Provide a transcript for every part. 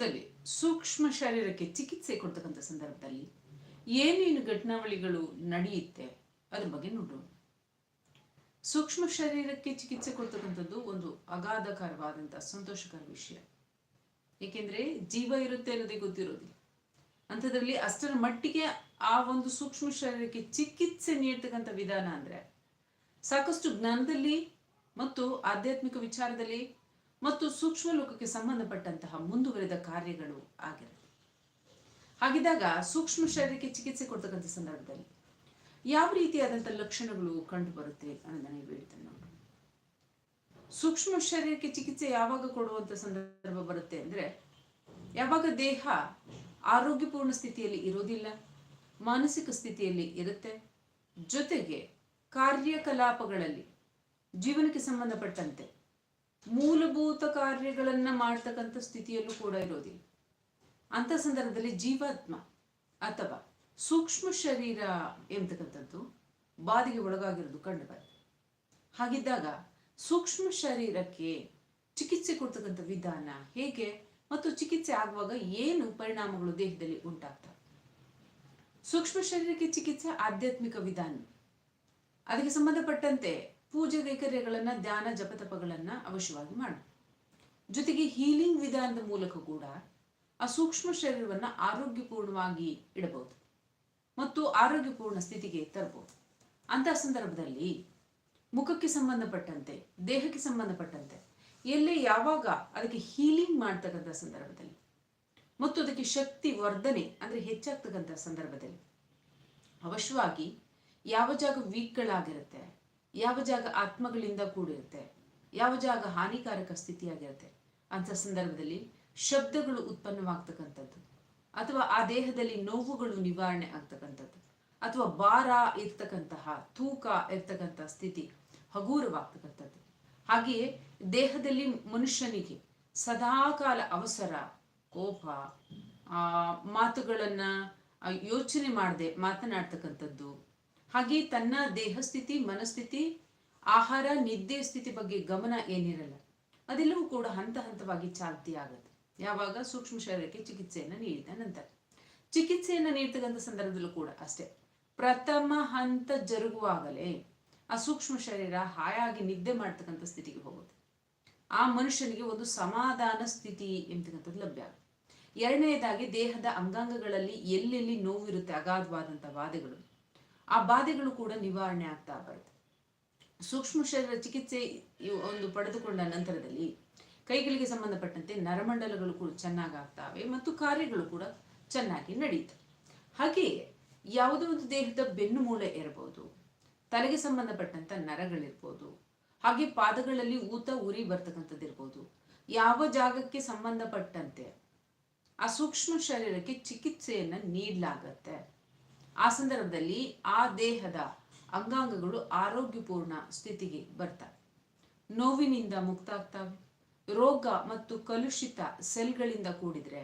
ವಿಶ್ವದಲ್ಲಿ ಸೂಕ್ಷ್ಮ ಶರೀರಕ್ಕೆ ಚಿಕಿತ್ಸೆ ಕೊಡ್ತಕ್ಕಂಥ ಸಂದರ್ಭದಲ್ಲಿ ಏನೇನು ಘಟನಾವಳಿಗಳು ನಡೆಯುತ್ತೆ ಅದ್ರ ಬಗ್ಗೆ ನೋಡೋಣ. ಸೂಕ್ಷ್ಮ ಶರೀರಕ್ಕೆ ಚಿಕಿತ್ಸೆ ಕೊಡ್ತಕ್ಕಂಥದ್ದು ಒಂದು ಅಗಾಧಕರವಾದಂತಹ ಸಂತೋಷಕರ ವಿಷಯ. ಏಕೆಂದ್ರೆ ಜೀವ ಇರುತ್ತೆ ಅನ್ನೋದೇ ಗೊತ್ತಿರೋದಿಲ್ಲ. ಅಂಥದ್ರಲ್ಲಿ ಅಷ್ಟರ ಮಟ್ಟಿಗೆ ಆ ಒಂದು ಸೂಕ್ಷ್ಮ ಶರೀರಕ್ಕೆ ಚಿಕಿತ್ಸೆ ನೀಡ್ತಕ್ಕಂಥ ವಿಧಾನ ಅಂದ್ರೆ ಸಾಕಷ್ಟು ಜ್ಞಾನದಲ್ಲಿ ಮತ್ತು ಆಧ್ಯಾತ್ಮಿಕ ವಿಚಾರದಲ್ಲಿ ಮತ್ತು ಸೂಕ್ಷ್ಮ ಲೋಕಕ್ಕೆ ಸಂಬಂಧಪಟ್ಟಂತಹ ಮುಂದುವರೆದ ಕಾರ್ಯಗಳು ಆಗಿರುತ್ತೆ ಹಾಗಿದ್ದಾಗ ಸೂಕ್ಷ್ಮ ಶರೀರಕ್ಕೆ ಚಿಕಿತ್ಸೆ ಕೊಡ್ತಕ್ಕಂಥ ಸಂದರ್ಭದಲ್ಲಿ ಯಾವ ರೀತಿಯಾದಂಥ ಲಕ್ಷಣಗಳು ಕಂಡು ಬರುತ್ತೆ ಅನ್ನೋದನ್ನ ಹೇಳ್ತೇನೆ ಸೂಕ್ಷ್ಮ ಶರೀರಕ್ಕೆ ಚಿಕಿತ್ಸೆ ಯಾವಾಗ ಕೊಡುವಂತ ಸಂದರ್ಭ ಬರುತ್ತೆ ಅಂದ್ರೆ ಯಾವಾಗ ದೇಹ ಆರೋಗ್ಯಪೂರ್ಣ ಸ್ಥಿತಿಯಲ್ಲಿ ಇರೋದಿಲ್ಲ ಮಾನಸಿಕ ಸ್ಥಿತಿಯಲ್ಲಿ ಇರುತ್ತೆ, ಜೊತೆಗೆ ಕಾರ್ಯಕಲಾಪಗಳಲ್ಲಿ ಜೀವನಕ್ಕೆ ಸಂಬಂಧಪಟ್ಟಂತೆ ಮೂಲಭೂತ ಕಾರ್ಯಗಳನ್ನ ಮಾಡ್ತಕ್ಕಂಥ ಸ್ಥಿತಿಯಲ್ಲೂ ಕೂಡ ಇರೋದಿಲ್ಲ. ಅಂತ ಸಂದರ್ಭದಲ್ಲಿ ಜೀವಾತ್ಮ ಅಥವಾ ಸೂಕ್ಷ್ಮ ಶರೀರ ಎಂಬತಕ್ಕಂಥದ್ದು ಬಾಧೆಗೆ ಒಳಗಾಗಿರೋದು ಕಂಡು ಬರುತ್ತೆ. ಹಾಗಿದ್ದಾಗ ಸೂಕ್ಷ್ಮ ಶರೀರಕ್ಕೆ ಚಿಕಿತ್ಸೆ ಕೊಡ್ತಕ್ಕಂಥ ವಿಧಾನ ಹೇಗೆ? ಮತ್ತು ಚಿಕಿತ್ಸೆ ಆಗುವಾಗ ಏನು ಪರಿಣಾಮಗಳು ದೇಹದಲ್ಲಿ ಉಂಟಾಗ್ತವೆ? ಸೂಕ್ಷ್ಮ ಶರೀರಕ್ಕೆ ಚಿಕಿತ್ಸೆ ಆಧ್ಯಾತ್ಮಿಕ ವಿಧಾನ. ಅದಕ್ಕೆ ಸಂಬಂಧಪಟ್ಟಂತೆ ಪೂಜೆ ಕೈಕರ್ಯಗಳನ್ನ ಧ್ಯಾನ ಜಪತಪಗಳನ್ನು ಅವಶ್ಯವಾಗಿ ಮಾಡು. ಜೊತೆಗೆ ಹೀಲಿಂಗ್ ವಿಧಾನದ ಮೂಲಕ ಕೂಡ ಆ ಸೂಕ್ಷ್ಮ ಶರೀರವನ್ನು ಆರೋಗ್ಯಪೂರ್ಣವಾಗಿ ಇಡಬಹುದು ಮತ್ತು ಆರೋಗ್ಯಪೂರ್ಣ ಸ್ಥಿತಿಗೆ ತರಬಹುದು. ಅಂತಹ ಸಂದರ್ಭದಲ್ಲಿ ಮುಖಕ್ಕೆ ಸಂಬಂಧಪಟ್ಟಂತೆ, ದೇಹಕ್ಕೆ ಸಂಬಂಧಪಟ್ಟಂತೆ ಎಲ್ಲೇ ಯಾವಾಗ ಅದಕ್ಕೆ ಹೀಲಿಂಗ್ ಮಾಡ್ತಕ್ಕಂಥ ಸಂದರ್ಭದಲ್ಲಿ ಮತ್ತು ಅದಕ್ಕೆ ಶಕ್ತಿ ವರ್ಧನೆ ಅಂದ್ರೆ ಹೆಚ್ಚಾಗ್ತಕ್ಕಂಥ ಸಂದರ್ಭದಲ್ಲಿ ಅವಶ್ಯವಾಗಿ ಯಾವ ಜಾಗ ವೀಕ್ಗಳಾಗಿರುತ್ತೆ ಯಾವ ಜಾಗ ಆತ್ಮಗಳಿಂದ ಕೂಡಿರುತ್ತೆ? ಯಾವ ಜಾಗ ಹಾನಿಕಾರಕ ಸ್ಥಿತಿಯಾಗಿರುತ್ತೆ? ಅಂತ ಸಂದರ್ಭದಲ್ಲಿ ಶಬ್ದಗಳು ಉತ್ಪನ್ನವಾಗ್ತಕ್ಕಂಥದ್ದು. ಅಥವಾ ಆ ದೇಹದಲ್ಲಿ ನೋವುಗಳು ನಿವಾರಣೆ ಆಗ್ತಕ್ಕಂಥದ್ದು. ಅಥವಾ ಭಾರ ಇರ್ತಕ್ಕಂತಹ, ತೂಕ ಇರ್ತಕ್ಕಂಥ ಸ್ಥಿತಿ ಹಗೂರವಾಗ್ತಕ್ಕಂಥದ್ದು. ಹಾಗೆಯೇ ದೇಹದಲ್ಲಿ ಮನುಷ್ಯನಿಗೆ ಸದಾಕಾಲ ಅವಸರ, ಕೋಪ, ಆ, ಮಾತುಗಳನ್ನ ಯೋಚನೆ ಮಾಡದೆ ಮಾತನಾಡ್ತಕ್ಕಂಥದ್ದು ಹಾಗೆ ತನ್ನ ದೇಹ ಸ್ಥಿತಿ ಮನಸ್ಥಿತಿ, ಆಹಾರ, ನಿದ್ದೆ ಸ್ಥಿತಿ ಬಗ್ಗೆ ಗಮನ ಏನಿರಲ್ಲ, ಅದೆಲ್ಲವೂ ಕೂಡ ಹಂತ ಹಂತವಾಗಿ ಚಾಲ್ತಿ ಆಗುತ್ತೆ. ಯಾವಾಗ? ಸೂಕ್ಷ್ಮ ಶರೀರಕ್ಕೆ ಚಿಕಿತ್ಸೆಯನ್ನು ನೀಡಿದ ನಂತರ. ಚಿಕಿತ್ಸೆಯನ್ನು ನೀಡ್ತಕ್ಕಂಥ ಸಂದರ್ಭದಲ್ಲೂ ಕೂಡ ಅಷ್ಟೇ. ಪ್ರಥಮ ಹಂತ ಜರುಗುವಾಗಲೇ ಆ ಸೂಕ್ಷ್ಮ ಶರೀರ ಹಾಯಾಗಿ ನಿದ್ದೆ ಮಾಡ್ತಕ್ಕಂಥ ಸ್ಥಿತಿಗೆ ಹೋಗುತ್ತೆ. ಆ ಮನುಷ್ಯನಿಗೆ ಒಂದು ಸಮಾಧಾನ ಸ್ಥಿತಿ ಎಂಬತಕ್ಕಂಥದ್ದು ಲಭ್ಯ ಆಗುತ್ತೆ. ಎರಡನೆಯದಾಗಿ ದೇಹದ ಅಂಗಾಂಗಗಳಲ್ಲಿ ಎಲ್ಲೆಲ್ಲಿ ನೋವಿರುತ್ತೆ, ಅಗಾಧವಾದಂಥ ಬಾಧೆಗಳು ಆ ಬಾಧೆಗಳು ಕೂಡ ನಿವಾರಣೆ ಆಗ್ತಾ ಬರುತ್ತೆ. ಸೂಕ್ಷ್ಮ ಶರೀರ ಚಿಕಿತ್ಸೆ ಒಂದು ಪಡೆದುಕೊಂಡ ನಂತರದಲ್ಲಿ ಕೈಗಳಿಗೆ ಸಂಬಂಧಪಟ್ಟಂತೆ ನರಮಂಡಲಗಳು ಕೂಡ ಚೆನ್ನಾಗಿ ಆಗ್ತಾವೆ ಮತ್ತು ಕಾರ್ಯಗಳು ಕೂಡ ಚೆನ್ನಾಗಿ ನಡೆಯುತ್ತೆ ಹಾಗೆಯೇ ಯಾವುದೋ ಒಂದು ದೇಹದ ಬೆನ್ನು ಮೂಳೆ ಇರಬಹುದು, ತಲೆಗೆ ಸಂಬಂಧಪಟ್ಟಂತ ನರಗಳಿರ್ಬೋದು, ಹಾಗೆ ಪಾದಗಳಲ್ಲಿ ಊತ ಉರಿ ಬರ್ತಕ್ಕಂಥದ್ದು ಇರ್ಬೋದು. ಯಾವ ಜಾಗಕ್ಕೆ ಸಂಬಂಧಪಟ್ಟಂತೆ ಆ ಸೂಕ್ಷ್ಮ ಶರೀರಕ್ಕೆ ಚಿಕಿತ್ಸೆಯನ್ನ ನೀಡಲಾಗತ್ತೆ. ಆ ಸಂದರ್ಭದಲ್ಲಿ ಆ ದೇಹದ ಅಂಗಾಂಗಗಳು ಆರೋಗ್ಯಪೂರ್ಣ ಸ್ಥಿತಿಗೆ ಬರ್ತವೆ ನೋವಿನಿಂದ ಮುಕ್ತ ಆಗ್ತವೆ ರೋಗ ಮತ್ತು ಕಲುಷಿತ ಸೆಲ್ಗಳಿಂದ ಕೂಡಿದ್ರೆ,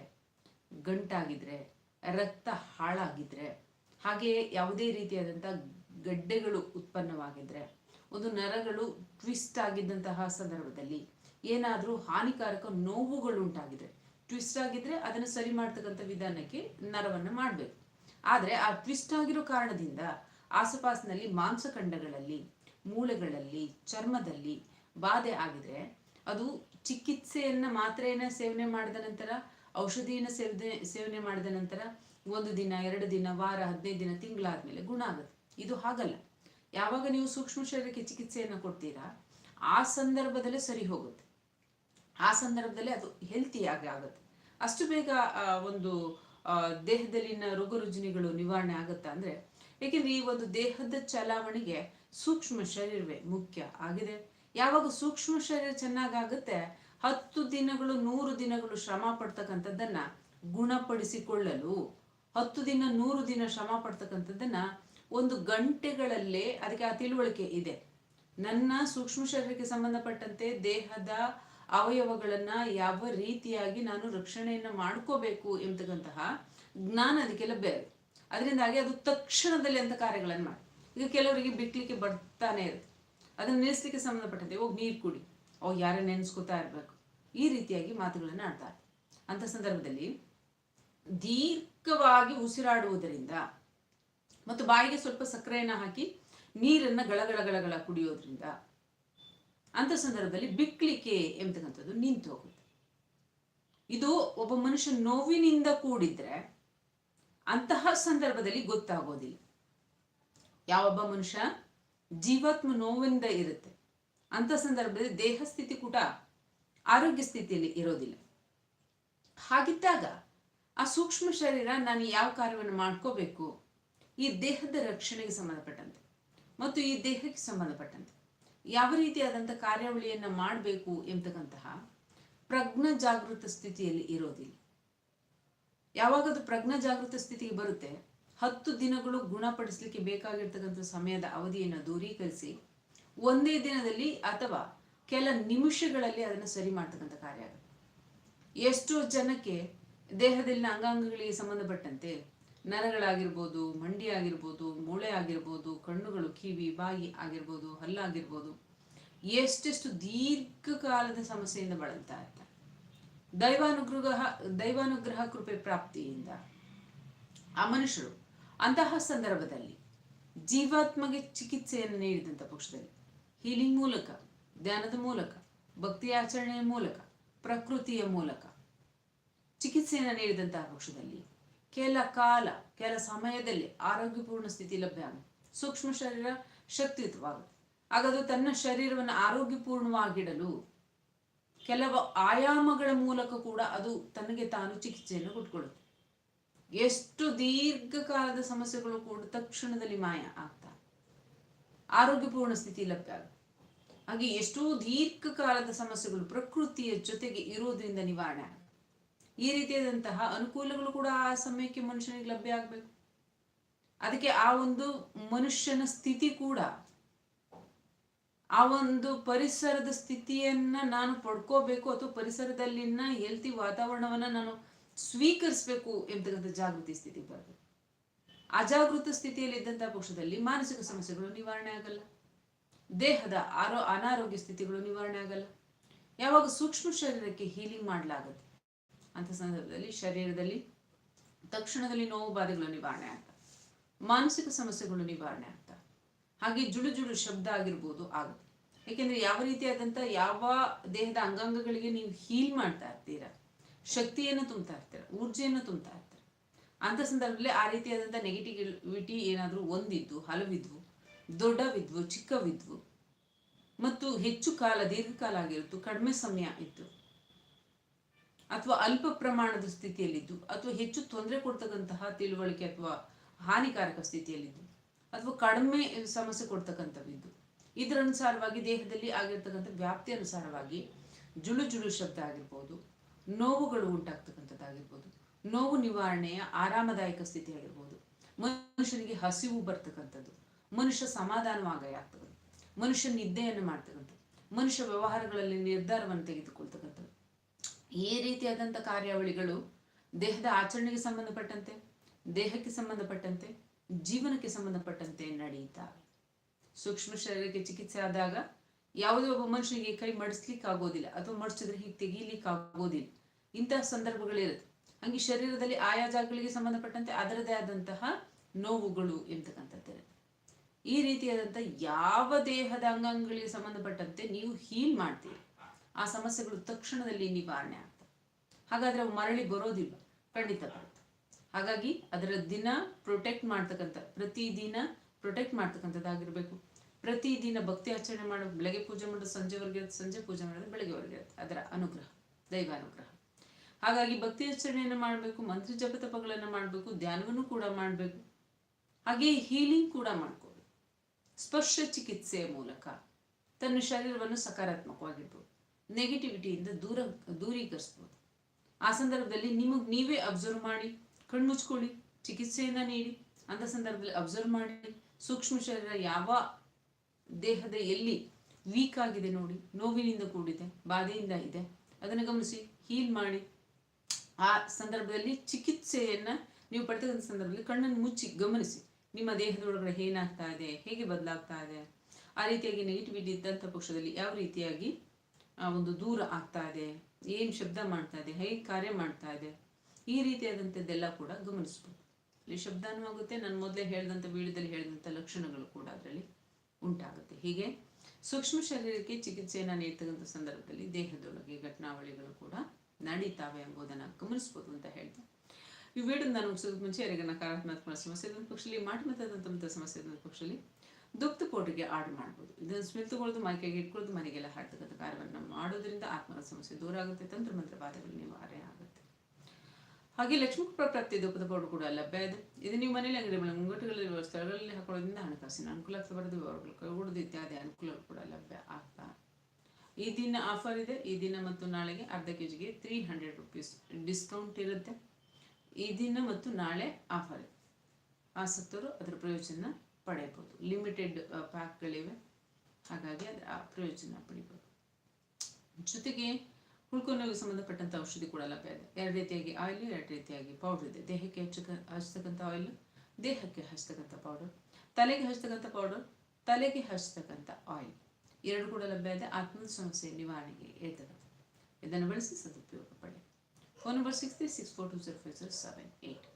ಗಂಟಾಗಿದ್ರೆ, ರಕ್ತ ಹಾಳಾಗಿದ್ರೆ ಹಾಗೆಯೇ ಯಾವುದೇ ರೀತಿಯಾದಂಥ ಗಡ್ಡೆಗಳು ಉತ್ಪನ್ನವಾಗಿದ್ರೆ, ಒಂದು ನರಗಳು ಟ್ವಿಸ್ಟ್ ಆಗಿದ್ದಂತಹ ಸಂದರ್ಭದಲ್ಲಿ ಏನಾದರೂ ಹಾನಿಕಾರಕ ನೋವುಗಳು ಉಂಟಾಗಿದ್ರೆ, ಟ್ವಿಸ್ಟ್ ಆಗಿದ್ರೆ ಅದನ್ನು ಸರಿ ಮಾಡ್ತಕ್ಕಂಥ ವಿಧಾನಕ್ಕೆ ನರವನ್ನು ಮಾಡಬೇಕು. ಆದರೆ ಆ ಟ್ವಿಸ್ಟ್ ಆಗಿರೋ ಕಾರಣದಿಂದ ಆಸುಪಾಸಿನಲ್ಲಿ ಮಾಂಸಖಂಡಗಳಲ್ಲಿ, ಮೂಳೆಗಳಲ್ಲಿ, ಚರ್ಮದಲ್ಲಿ ಬಾಧೆ ಆಗಿದ್ರೆ ಅದು ಚಿಕಿತ್ಸೆಯನ್ನ ಮಾತ್ರೆಯನ್ನ ಸೇವನೆ ಮಾಡಿದ ನಂತರ, ಔಷಧಿಯನ್ನ ಸೇವನೆ ಸೇವನೆ ಮಾಡಿದ ನಂತರ ಒಂದು ದಿನ, ಎರಡು ದಿನ, ವಾರ, ಹದಿನೈದು ದಿನ, ತಿಂಗಳಾದ್ಮೇಲೆ ಗುಣ ಆಗುತ್ತೆ. ಇದು ಹಾಗಲ್ಲ. ಯಾವಾಗ ನೀವು ಸೂಕ್ಷ್ಮ ಶರೀರಕ್ಕೆ ಚಿಕಿತ್ಸೆಯನ್ನ ಕೊಡ್ತೀರಾ, ಆ ಸಂದರ್ಭದಲ್ಲೇ ಸರಿ ಹೋಗುತ್ತೆ. ಆ ಸಂದರ್ಭದಲ್ಲೇ ಅದು ಹೆಲ್ತಿಯಾಗಿ ಆಗುತ್ತೆ. ಅಷ್ಟು ಬೇಗ ಒಂದು ದೇಹದಲ್ಲಿನ ರೋಗ ರುಜಿನಿಗಳು ನಿವಾರಣೆ ಆಗುತ್ತಾ ಅಂದ್ರೆ, ಏಕೆಂದ್ರೆ ಈ ಒಂದು ದೇಹದ ಚಲಾವಣೆಗೆ ಸೂಕ್ಷ್ಮ ಶರೀರವೇ ಮುಖ್ಯ ಆಗಿದೆ. ಯಾವಾಗ ಸೂಕ್ಷ್ಮ ಶರೀರ ಚೆನ್ನಾಗಾಗುತ್ತೆ, ಹತ್ತು ದಿನಗಳು, ನೂರು ದಿನಗಳು ಶ್ರಮ ಪಡ್ತಕ್ಕಂಥದ್ದನ್ನ ಗುಣಪಡಿಸಿಕೊಳ್ಳಲು, ಹತ್ತು ದಿನ, ನೂರು ದಿನ ಶ್ರಮ ಪಡ್ತಕ್ಕಂಥದ್ದನ್ನ ಒಂದು ಗಂಟೆಗಳಲ್ಲೇ, ಅದಕ್ಕೆ ಆ ತಿಳುವಳಿಕೆ ಇದೆ. ನನ್ನ ಸೂಕ್ಷ್ಮ ಶರೀರಕ್ಕೆ ಸಂಬಂಧಪಟ್ಟಂತೆ ದೇಹದ ಅವಯವಗಳನ್ನ ಯಾವ ರೀತಿಯಾಗಿ ನಾನು ರಕ್ಷಣೆಯನ್ನು ಮಾಡ್ಕೋಬೇಕು ಎಂಬತಕ್ಕಂತಹ ಜ್ಞಾನ ಅದಕ್ಕೆ ಬೇರೆ. ಅದರಿಂದಾಗಿ ಅದು ತಕ್ಷಣದಲ್ಲಿ ಅಂತ ಕಾರ್ಯಗಳನ್ನು ಮಾಡಿ. ಈಗ ಕೆಲವರಿಗೆ ಬಿಟ್ಲಿಕ್ಕೆ ಬರ್ತಾನೆ ಇರುತ್ತೆ. ಅದನ್ನು ನಿಲ್ಲಿಸ್ಲಿಕ್ಕೆ ಸಂಬಂಧಪಟ್ಟಂತೆ ಹೋಗಿ ನೀರು ಕುಡಿ. ಅವ್ ಯಾರೇ ನೆನೆಸ್ಕೋತಾ ಇರಬೇಕು. ಈ ರೀತಿಯಾಗಿ ಮಾತುಗಳನ್ನು ಆಡ್ತಾರೆ. ಅಂತ ಸಂದರ್ಭದಲ್ಲಿ ದೀರ್ಘವಾಗಿ ಉಸಿರಾಡುವುದರಿಂದ ಮತ್ತು ಬಾಯಿಗೆ ಸ್ವಲ್ಪ ಸಕ್ಕರೆಯನ್ನು ಹಾಕಿ ನೀರನ್ನು ಗಳಗಳ ಗಳಗಳ ಕುಡಿಯೋದ್ರಿಂದ ಅಂತ ಸಂದರ್ಭದಲ್ಲಿ ಬಿಕ್ಲಿಕ್ಕೆ ಎಂಬತಕ್ಕಂಥದ್ದು ನಿಂತು ಹೋಗುತ್ತೆ. ಇದು ಒಬ್ಬ ಮನುಷ್ಯ ನೋವಿನಿಂದ ಕೂಡಿದ್ರೆ ಅಂತಹ ಸಂದರ್ಭದಲ್ಲಿ ಗೊತ್ತಾಗೋದಿಲ್ಲ. ಯಾವೊಬ್ಬ ಮನುಷ್ಯ ಜೀವಾತ್ಮ ನೋವಿಂದ ಇರುತ್ತೆ. ಅಂತ ಸಂದರ್ಭದಲ್ಲಿ ದೇಹ ಸ್ಥಿತಿ ಕೂಡ ಆರೋಗ್ಯ ಸ್ಥಿತಿಯಲ್ಲಿ ಇರೋದಿಲ್ಲ. ಹಾಗಿದ್ದಾಗ ಆ ಸೂಕ್ಷ್ಮ ಶರೀರ ನಾನು ಯಾವ ಕಾರ್ಯವನ್ನು ಮಾಡ್ಕೋಬೇಕು? ಈ ದೇಹದ ರಕ್ಷಣೆಗೆ ಸಂಬಂಧಪಟ್ಟಂತೆ. ಮತ್ತು ಈ ದೇಹಕ್ಕೆ ಸಂಬಂಧಪಟ್ಟಂತೆ. ಯಾವ ರೀತಿಯಾದಂಥ ಕಾರ್ಯಾವಳಿಯನ್ನು ಮಾಡಬೇಕು ಎಂಬತಕ್ಕಂತಹ ಪ್ರಜ್ಞ ಜಾಗೃತ ಸ್ಥಿತಿಯಲ್ಲಿ ಇರೋದಿಲ್ಲ. ಯಾವಾಗ ಅದು ಪ್ರಜ್ಞ ಜಾಗೃತ ಸ್ಥಿತಿಗೆ ಬರುತ್ತೆ. ಹತ್ತು ದಿನಗಳು ಗುಣಪಡಿಸಲಿಕ್ಕೆ ಬೇಕಾಗಿರ್ತಕ್ಕಂಥ ಸಮಯದ ಅವಧಿಯನ್ನು ದೂರೀಕರಿಸಿ ಒಂದೇ ದಿನದಲ್ಲಿ ಅಥವಾ ಕೆಲ ನಿಮಿಷಗಳಲ್ಲಿ ಅದನ್ನು ಸರಿ ಮಾಡ್ತಕ್ಕಂಥ ಕಾರ್ಯ ಆಗುತ್ತೆ. ಎಷ್ಟೋ ಜನಕ್ಕೆ ದೇಹದಲ್ಲಿನ ಅಂಗಾಂಗಗಳಿಗೆ ಸಂಬಂಧಪಟ್ಟಂತೆ ನರಗಳಾಗಿರ್ಬೋದು, ಮಂಡಿ ಆಗಿರ್ಬೋದು, ಮೂಳೆ ಆಗಿರ್ಬೋದು, ಕಣ್ಣುಗಳು, ಕಿವಿ, ಬಾಯಿ ಆಗಿರ್ಬೋದು ಹಲ್ಲಾಗಿರ್ಬೋದು ಎಷ್ಟೆಷ್ಟು ದೀರ್ಘಕಾಲದ ಸಮಸ್ಯೆಯಿಂದ ಬಳಲ್ತಾ ಇರ್ತಾರೆ ದೈವಾನುಗ್ರಹ ದೈವಾನುಗ್ರಹ ಕೃಪೆ ಪ್ರಾಪ್ತಿಯಿಂದ. ಆ ಮನುಷ್ಯರು ಅಂತಹ ಸಂದರ್ಭದಲ್ಲಿ ಜೀವಾತ್ಮಗೆ ಚಿಕಿತ್ಸೆಯನ್ನು ನೀಡಿದಂಥ ಪಕ್ಷದಲ್ಲಿ ಹೀಲಿಂಗ್ ಮೂಲಕ, ಧ್ಯಾನದ ಮೂಲಕ, ಭಕ್ತಿ ಆಚರಣೆಯ ಮೂಲಕ, ಪ್ರಕೃತಿಯ ಮೂಲಕ ಚಿಕಿತ್ಸೆಯನ್ನು ನೀಡಿದಂತಹ ಪಕ್ಷದಲ್ಲಿ ಕೆಲ ಕಾಲ, ಕೆಲ ಸಮಯದಲ್ಲಿ ಆರೋಗ್ಯಪೂರ್ಣ ಸ್ಥಿತಿ ಲಭ್ಯ ಆಗುತ್ತೆ. ಸೂಕ್ಷ್ಮ ಶರೀರ ಶಕ್ತಿಯುತವಾಗುತ್ತೆ. ಹಾಗಾದ್ರೆ ತನ್ನ ಶರೀರವನ್ನು ಆರೋಗ್ಯಪೂರ್ಣವಾಗಿಡಲು ಕೆಲವು ಆಯಾಮಗಳ ಮೂಲಕ ಕೂಡ ಅದು ತನಗೆ ತಾನು ಚಿಕಿತ್ಸೆಯನ್ನು ಕೊಟ್ಕೊಳ್ಳುತ್ತೆ. ಎಷ್ಟು ದೀರ್ಘಕಾಲದ ಸಮಸ್ಯೆಗಳು ಕೂಡ ತಕ್ಷಣದಲ್ಲಿ ಮಾಯ ಆಗ್ತಾ ಆರೋಗ್ಯಪೂರ್ಣ ಸ್ಥಿತಿ ಲಭ್ಯ ಆಗುತ್ತೆ. ಹಾಗೆ ಎಷ್ಟೋ ದೀರ್ಘಕಾಲದ ಸಮಸ್ಯೆಗಳು ಪ್ರಕೃತಿಯ ಜೊತೆಗೆ ಇರೋದ್ರಿಂದ ನಿವಾರಣೆ ಆಗುತ್ತೆ. ಈ ರೀತಿಯಾದಂತಹ ಅನುಕೂಲಗಳು ಕೂಡ ಆ ಸಮಯಕ್ಕೆ ಮನುಷ್ಯನಿಗೆ ಲಭ್ಯ ಆಗಬೇಕು. ಅದಕ್ಕೆ ಆ ಒಂದು ಮನುಷ್ಯನ ಸ್ಥಿತಿ ಕೂಡ, ಆ ಒಂದು ಪರಿಸರದ ಸ್ಥಿತಿಯನ್ನ ನಾನು ಪಡ್ಕೋಬೇಕು ಅಥವಾ ಪರಿಸರದಲ್ಲಿನ ಹೆಲ್ತಿ ವಾತಾವರಣವನ್ನ ನಾನು ಸ್ವೀಕರಿಸಬೇಕು ಎಂಬತಕ್ಕಂಥ ಜಾಗೃತಿ ಸ್ಥಿತಿ ಬರಬೇಕು. ಅಜಾಗೃತ ಸ್ಥಿತಿಯಲ್ಲಿ ಇದ್ದಂತಹ ಪಕ್ಷದಲ್ಲಿ ಮಾನಸಿಕ ಸಮಸ್ಯೆಗಳು ನಿವಾರಣೆ ಆಗಲ್ಲ. ದೇಹದ ಆರೋ ಅನಾರೋಗ್ಯ ಸ್ಥಿತಿಗಳು ನಿವಾರಣೆ ಆಗಲ್ಲ. ಯಾವಾಗ ಸೂಕ್ಷ್ಮ ಶರೀರಕ್ಕೆ ಹೀಲಿಂಗ್ ಮಾಡಲಾಗುತ್ತೆ. ಅಂತ ಸಂದರ್ಭದಲ್ಲಿ, ಶರೀರದಲ್ಲಿ ತಕ್ಷಣದಲ್ಲಿ ನೋವು ಬಾಧೆಗಳು ನಿವಾರಣೆ ಅಂತ ಮಾನಸಿಕ ಸಮಸ್ಯೆಗಳು ನಿವಾರಣೆ ಆಗ್ತವೆ ಹಾಗೆ ಜುಳು ಜುಳು ಶಬ್ದ ಆಗಿರ್ಬೋದು ಆಗುತ್ತೆ. ಏಕೆಂದರೆ ಯಾವ ರೀತಿಯಾದಂಥ ಯಾವ ದೇಹದ ಅಂಗಾಂಗಗಳಿಗೆ ನೀವು ಹೀಲ್ ಮಾಡ್ತಾ ಇರ್ತೀರಾ, ಶಕ್ತಿಯನ್ನು ತುಂಬ್ತಾ ಇರ್ತೀರ, ಊರ್ಜೆಯನ್ನು ತುಂಬ್ತಾ ಇರ್ತೀರ ಅಂಥ ಸಂದರ್ಭದಲ್ಲಿ ಆ ರೀತಿಯಾದಂಥ ನೆಗೆಟಿವಿಟಿ ಏನಾದರೂ ಒಂದಿದ್ವು, ಹಲವಿದ್ವು, ದೊಡ್ಡವಿದ್ವು, ಚಿಕ್ಕವಿದ್ವು, ಮತ್ತು ಹೆಚ್ಚು ಕಾಲ, ದೀರ್ಘಕಾಲ ಆಗಿರುತ್ತು, ಕಡಿಮೆ ಸಮಯ ಇತ್ತು. ಅಥವಾ ಅಲ್ಪ ಪ್ರಮಾಣದ ಸ್ಥಿತಿಯಲ್ಲಿದ್ದು, ಅಥವಾ ಹೆಚ್ಚು ತೊಂದರೆ ಕೊಡ್ತಕ್ಕಂತಹ ತಿಳುವಳಿಕೆ ಅಥವಾ ಹಾನಿಕಾರಕ ಸ್ಥಿತಿಯಲ್ಲಿದ್ದು, ಅಥವಾ ಕಡಿಮೆ ಸಮಸ್ಯೆ ಕೊಡ್ತಕ್ಕಂಥವಿದ್ದು. ಇದರ ಅನುಸಾರವಾಗಿ ದೇಹದಲ್ಲಿ ಆಗಿರ್ತಕ್ಕಂಥ ವ್ಯಾಪ್ತಿ ಅನುಸಾರವಾಗಿ ಜುಳು ಜುಳು ಶಬ್ದ ಆಗಿರ್ಬೋದು, ನೋವುಗಳು ಉಂಟಾಗ್ತಕ್ಕಂಥದ್ದಾಗಿರ್ಬೋದು, ನೋವು ನಿವಾರಣೆಯ ಆರಾಮದಾಯಕ ಸ್ಥಿತಿ ಆಗಿರ್ಬೋದು, ಮನುಷ್ಯನಿಗೆ ಹಸಿವು ಬರ್ತಕ್ಕಂಥದ್ದು, ಮನುಷ್ಯ ಸಮಾಧಾನವಾಗಿ ಆಗ್ತದೆ ಮನುಷ್ಯ ನಿದ್ದೆಯನ್ನು ಮಾಡ್ತಕ್ಕಂಥದ್ದು, ಮನುಷ್ಯ ವ್ಯವಹಾರಗಳಲ್ಲಿ ನಿರ್ಧಾರವನ್ನು ತೆಗೆದುಕೊಳ್ತಕ್ಕಂಥದ್ದು. ಈ ರೀತಿಯಾದಂಥ ಕಾರ್ಯಾವಳಿಗಳು ದೇಹದ ಆಚರಣೆಗೆ ಸಂಬಂಧಪಟ್ಟಂತೆ, ದೇಹಕ್ಕೆ ಸಂಬಂಧಪಟ್ಟಂತೆ, ಜೀವನಕ್ಕೆ ಸಂಬಂಧಪಟ್ಟಂತೆ ನಡೆಯುತ್ತವೆ. ಸೂಕ್ಷ್ಮ ಶರೀರಕ್ಕೆ ಚಿಕಿತ್ಸೆ ಆದಾಗ ಯಾವುದೇ ಒಬ್ಬ ಮನುಷ್ಯನಿಗೆ ಕೈ ಮಡಿಸ್ಲಿಕ್ಕೆ ಆಗೋದಿಲ್ಲ ಅಥವಾ ಮಡಿಸಿದ್ರೆ ಹೀಗೆ ತೆಗೀಲಿಕ್ಕೆ ಆಗೋದಿಲ್ಲ ಇಂತಹ ಸಂದರ್ಭಗಳಿರುತ್ತೆ. ಹಂಗೆ ಶರೀರದಲ್ಲಿ ಆಯಾ ಜಾಗಗಳಿಗೆ ಸಂಬಂಧಪಟ್ಟಂತೆ ಅದರದೇ ಆದಂತಹ ನೋವುಗಳು ಎಂತಕ್ಕಂಥದ್ದಿರುತ್ತೆ. ಈ ರೀತಿಯಾದಂತಹ ಯಾವ ದೇಹದ ಅಂಗಾಂಗಗಳಿಗೆ ಸಂಬಂಧಪಟ್ಟಂತೆ ನೀವು ಹೀಲ್ ಮಾಡ್ತೀರಿ? ಆ ಸಮಸ್ಯೆಗಳು ತಕ್ಷಣದಲ್ಲಿ ನಿವಾರಣೆ ಆಗ್ತವೆ. ಹಾಗಾದ್ರೆ ಅವು ಮರಳಿ ಬರೋದಿಲ್ಲ, ಖಂಡಿತ ಬರುತ್ತೆ. ಹಾಗಾಗಿ ಅದರ ದಿನ ಪ್ರೊಟೆಕ್ಟ್ ಮಾಡ್ತಕ್ಕಂಥ, ಪ್ರತಿದಿನ ಪ್ರೊಟೆಕ್ಟ್ ಮಾಡ್ತಕ್ಕಂಥದ್ದಾಗಿರ್ಬೇಕು. ಪ್ರತಿದಿನ ಭಕ್ತಿ ಆಚರಣೆ ಮಾಡೋ ಬೆಳಗ್ಗೆ ಪೂಜೆ ಮಾಡೋದು ಸಂಜೆವರೆಗೆ ಸಂಜೆ ಪೂಜೆ ಮಾಡೋದು ಬೆಳಗ್ಗೆವರೆಗೆ ಅದರ ಅನುಗ್ರಹ ದೈವ ಅನುಗ್ರಹ ಹಾಗಾಗಿ ಭಕ್ತಿ ಆಚರಣೆಯನ್ನು ಮಾಡಬೇಕು, ಮಂತ್ರ ಜಪ ತಪಗಳನ್ನು ಮಾಡಬೇಕು, ಧ್ಯಾನವನ್ನು ಕೂಡ ಮಾಡಬೇಕು. ಹಾಗೆ ಹೀಲಿಂಗ್ ಕೂಡ ಮಾಡ್ಕೋಬೇಕು. ಸ್ಪರ್ಶ ಚಿಕಿತ್ಸೆಯ ಮೂಲಕ ತನ್ನ ಶರೀರವನ್ನು ಸಕಾರಾತ್ಮಕವಾಗಿರ್ಬೋದು. ನೆಗೆಟಿವಿಟಿಯಿಂದ ದೂರ, ದೂರೀಕರಿಸ್ಬೋದು. ಆ ಸಂದರ್ಭದಲ್ಲಿ ನಿಮಗೆ ನೀವೇ ಅಬ್ಸರ್ವ್ ಮಾಡಿ, ಕಣ್ಮುಚ್ಕೊಳ್ಳಿ, ಚಿಕಿತ್ಸೆಯನ್ನು ನೀಡಿ ಅಂತ ಸಂದರ್ಭದಲ್ಲಿ ಅಬ್ಸರ್ವ್ ಮಾಡಿ, ಸೂಕ್ಷ್ಮ ಶರೀರ ಯಾವ ದೇಹದ ಎಲ್ಲಿ ವೀಕ್ ಆಗಿದೆ ನೋಡಿ, ನೋವಿನಿಂದ ಕೂಡಿದೆ, ಬಾಧೆಯಿಂದ ಇದೆ, ಅದನ್ನು ಗಮನಿಸಿ ಹೀಲ್ ಮಾಡಿ. ಆ ಸಂದರ್ಭದಲ್ಲಿ ಚಿಕಿತ್ಸೆಯನ್ನು ನೀವು ಪಡೆದಂಥ ಸಂದರ್ಭದಲ್ಲಿ ಕಣ್ಣನ್ನು ಮುಚ್ಚಿ ಗಮನಿಸಿ, ನಿಮ್ಮ ದೇಹದೊಳಗಡೆ ಏನಾಗ್ತಾ ಇದೆ, ಹೇಗೆ ಬದಲಾಗ್ತಾ ಇದೆ, ಆ ರೀತಿಯಾಗಿ ನೆಗೆಟಿವಿಟಿ ಇದ್ದಂಥ ಪಕ್ಷದಲ್ಲಿ ಯಾವ ರೀತಿಯಾಗಿ ಆ ಒಂದು ದೂರ ಆಗ್ತಾ ಇದೆ, ಏನು ಶಬ್ದ ಮಾಡ್ತಾ ಇದೆ, ಹೇಗೆ ಕಾರ್ಯ ಮಾಡ್ತಾ ಇದೆ, ಈ ರೀತಿಯಾದಂಥದ್ದೆಲ್ಲ ಕೂಡ ಗಮನಿಸ್ಬೋದು. ಇಲ್ಲಿ ಶಬ್ದನೂ ಆಗುತ್ತೆ, ನಾನು ಮೊದಲೇ ಹೇಳಿದಂಥ ವೀಳ್ಯದಲ್ಲಿ ಹೇಳಿದಂಥ ಲಕ್ಷಣಗಳು ಕೂಡ ಅದರಲ್ಲಿ ಉಂಟಾಗುತ್ತೆ. ಹೀಗೆ ಸೂಕ್ಷ್ಮ ಶರೀರಕ್ಕೆ ಚಿಕಿತ್ಸೆಯನ್ನು ನೀಡ್ತಕ್ಕಂಥ ಸಂದರ್ಭದಲ್ಲಿ ದೇಹದೊಳಗೆ ಘಟನಾವಳಿಗಳು ಕೂಡ ನಡೀತಾವೆ ಎಂಬುದನ್ನು ಗಮನಿಸ್ಬೋದು ಅಂತ ಹೇಳಿದೆ. ಈ ವಿಡಿಯೋ ನಾನು ಮುಗಿಸೋದಕ್ಕೆ ಮುಂಚೆ ಯಾರಿಗೆ ನಕಾರಾತ್ಮಕ ಸಮಸ್ಯೆ ಪಕ್ಷದಲ್ಲಿ ಮಾಟಮತದಂಥ ಸಮಸ್ಯೆ ಪಕ್ಷದಲ್ಲಿ ದುಗ್ಧ ಪೌಡ್ರಿಗೆ ಆಡ್ ಮಾಡ್ಬೋದು. ಇದನ್ನು ಸ್ಮೆಲ್ ತಗೊಳ್ಳೋದು, ಮೈಕೈಗೆ ಇಟ್ಕೊಳ್ಳೋದು, ಮನೆಗೆಲ್ಲ ಹಾಡ್ತಕ್ಕಂಥ ಕಾರ್ಯವನ್ನು ಮಾಡೋದ್ರಿಂದ ಆತ್ಮದ ಸಮಸ್ಯೆ ದೂರ ಆಗುತ್ತೆ. ತಂತ್ರ ಮಂತ್ರ ಬಾಧೆಗಳು ನಿವಾರಣೆ ಆಗುತ್ತೆ. ಹಾಗೆ ಲಕ್ಷ್ಮೀ ಪ್ರಾಪ್ತಿ ದುಃಖದ ಪೌಡರ್ ಕೂಡ ಲಭ್ಯ ಇದೆ. ಇದು ನೀವು ಮನೆಯಲ್ಲಿ ಅಂಗಡಿ ಮೇಲೆ ಮುಂಗಟ್ಟುಗಳಲ್ಲಿ ಸ್ಥಳಗಳಲ್ಲಿ ಹಾಕೊಳ್ಳೋದ್ರಿಂದ ಹಣಕಾಸಿನ ಅನುಕೂಲ ಬರೆದು ಬರೋದು ವ್ಯವಹಾರಗಳು ಇತ್ಯಾದಿ ಅನುಕೂಲಗಳು ಕೂಡ ಲಭ್ಯ ಆಗ್ತಾ ಈ ದಿನ ಆಫರ್ ಇದೆ. ಈ ದಿನ ಮತ್ತು ನಾಳೆಗೆ ಅರ್ಧ ಕೆ ಜಿಗೆ ತ್ರೀ ಹಂಡ್ರೆಡ್ ರುಪೀಸ್ ಡಿಸ್ಕೌಂಟ್ ಇರುತ್ತೆ. ಈ ದಿನ ಮತ್ತು ನಾಳೆ ಆಫರ್ ಇದೆ. ಆಸಕ್ತರು ಅದರ ಪ್ರಯೋಜನ ಪಡೆಯಬಹುದು. ಲಿಮಿಟೆಡ್ ಪ್ಯಾಕ್ಗಳಿವೆ ಹಾಗಾಗಿ ಅದರ ಪ್ರಯೋಜನ ಪಡಿಬೋದು. ಜೊತೆಗೆ ಹುಳ್ಕೊನೋವಿಗೆ ಸಂಬಂಧಪಟ್ಟಂಥ ಔಷಧಿ ಕೂಡ ಲಭ್ಯ ಇದೆ. ಎರಡು ರೀತಿಯಾಗಿ ಆಯಿಲ್ ಎರಡು ರೀತಿಯಾಗಿ ಪೌಡರ್ ಇದೆ. ದೇಹಕ್ಕೆ ಹಚ್ಚಕ ಹಚ್ತಕ್ಕಂಥ ಆಯಿಲ್ ದೇಹಕ್ಕೆ ಹಚ್ತಕ್ಕಂಥ ಪೌಡರ್ ತಲೆಗೆ ಹಚ್ತಕ್ಕಂಥ ಪೌಡರ್ ತಲೆಗೆ ಹಚ್ತಕ್ಕಂಥ ಆಯಿಲ್ ಎರಡು ಕೂಡ ಲಭ್ಯ ಇದೆ. ಆತ್ಮದ ಸಮಸ್ಯೆ, ನಿವಾರಣೆಗೆ ಏತದ ಇದನ್ನು ಬಳಸಿ ಸದುಪಯೋಗ ಪಡೆ. Phone number six three six four two zero five zero seven eight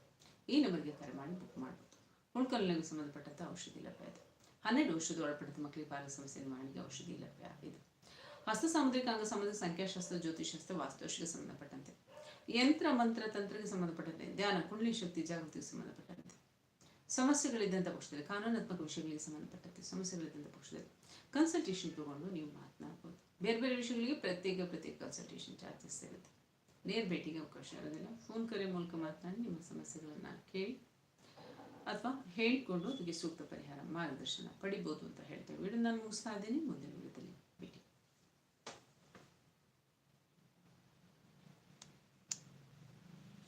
ಈ ನಂಬರ್ಗೆ ಕರೆ ಮಾಡಿ ಬುಕ್ ಮಾಡ್ಬೋದು. ಹುಳ್ಕಲ್ಲಿಗೆ ಸಂಬಂಧಪಟ್ಟಂಥ ಔಷಧಿ ಲಭ್ಯ ಇದೆ. ಹನ್ನೆರಡು ವರ್ಷದ ಒಳಪಟ್ಟಂತ ಮಕ್ಕಳಿಗೆ ಪಾಲ ಸಮಸ್ಯೆ ನಿವಾರಣೆಗೆ ಔಷಧಿ ಲಭ್ಯ ಇದೆ ಹಸ್ತ ಸಾಮುದ್ರಿಕ ಅಂಗ ಸಂಬಂಧ, ಸಂಖ್ಯಾಶಾಸ್ತ್ರ ಜ್ಯೋತಿಷಾಸ್ತ್ರ ವಾಸ್ತುಶಿಗೆ ಸಂಬಂಧಪಟ್ಟಂತೆ. ಯಂತ್ರ, ಮಂತ್ರ, ತಂತ್ರಕ್ಕೆ ಸಂಬಂಧಪಟ್ಟಂತೆ, ಧ್ಯಾನ, ಕುಂಡಲಿ ಶಕ್ತಿ, ಜಾಗೃತಿಗೆ ಸಂಬಂಧಪಟ್ಟಂತೆ. ಸಮಸ್ಯೆಗಳಿದ್ದಂಥ ಪಕ್ಷದಲ್ಲಿ, ಕಾನೂನಾತ್ಮಕ ವಿಷಯಗಳಿಗೆ ಸಂಬಂಧಪಟ್ಟಂತೆ ಸಮಸ್ಯೆಗಳಿದ್ದಂಥ ಪಕ್ಷದಲ್ಲಿ ಕನ್ಸಲ್ಟೇಷನ್ ತಗೊಂಡು ನೀವು ಮಾತನಾಡ್ಬೋದು. ಬೇರೆ ಬೇರೆ ವಿಷಯಗಳಿಗೆ ಪ್ರತ್ಯೇಕ ಪ್ರತ್ಯೇಕ ಕನ್ಸಲ್ಟೇಷನ್ ಚಾರ್ಜಸ್ ಇರುತ್ತೆ. ನೇರ ಭೇಟಿಗೆ ಅವಕಾಶ ಇರೋದಿಲ್ಲ. ಫೋನ್ ಕರೆ ಮೂಲಕ ಮಾತನಾಡಿ ನಿಮ್ಮ ಸಮಸ್ಯೆಗಳನ್ನು ಕೇಳಿ. ಅಥವಾ ಹೇಳಿಕೊಂಡು ಅದಕ್ಕೆ ಸೂಕ್ತ ಪರಿಹಾರ, ಮಾರ್ಗದರ್ಶನ ಪಡಿಬೋದು ಅಂತ ಹೇಳ್ತೇವೆ ವಿಡಿಯೋ ನಾನು ಮುಗಿಸ್ತಾ ಇದ್ದೀನಿ, ಮುಂದಿನ ವಿಡಿಯೋದಲ್ಲಿ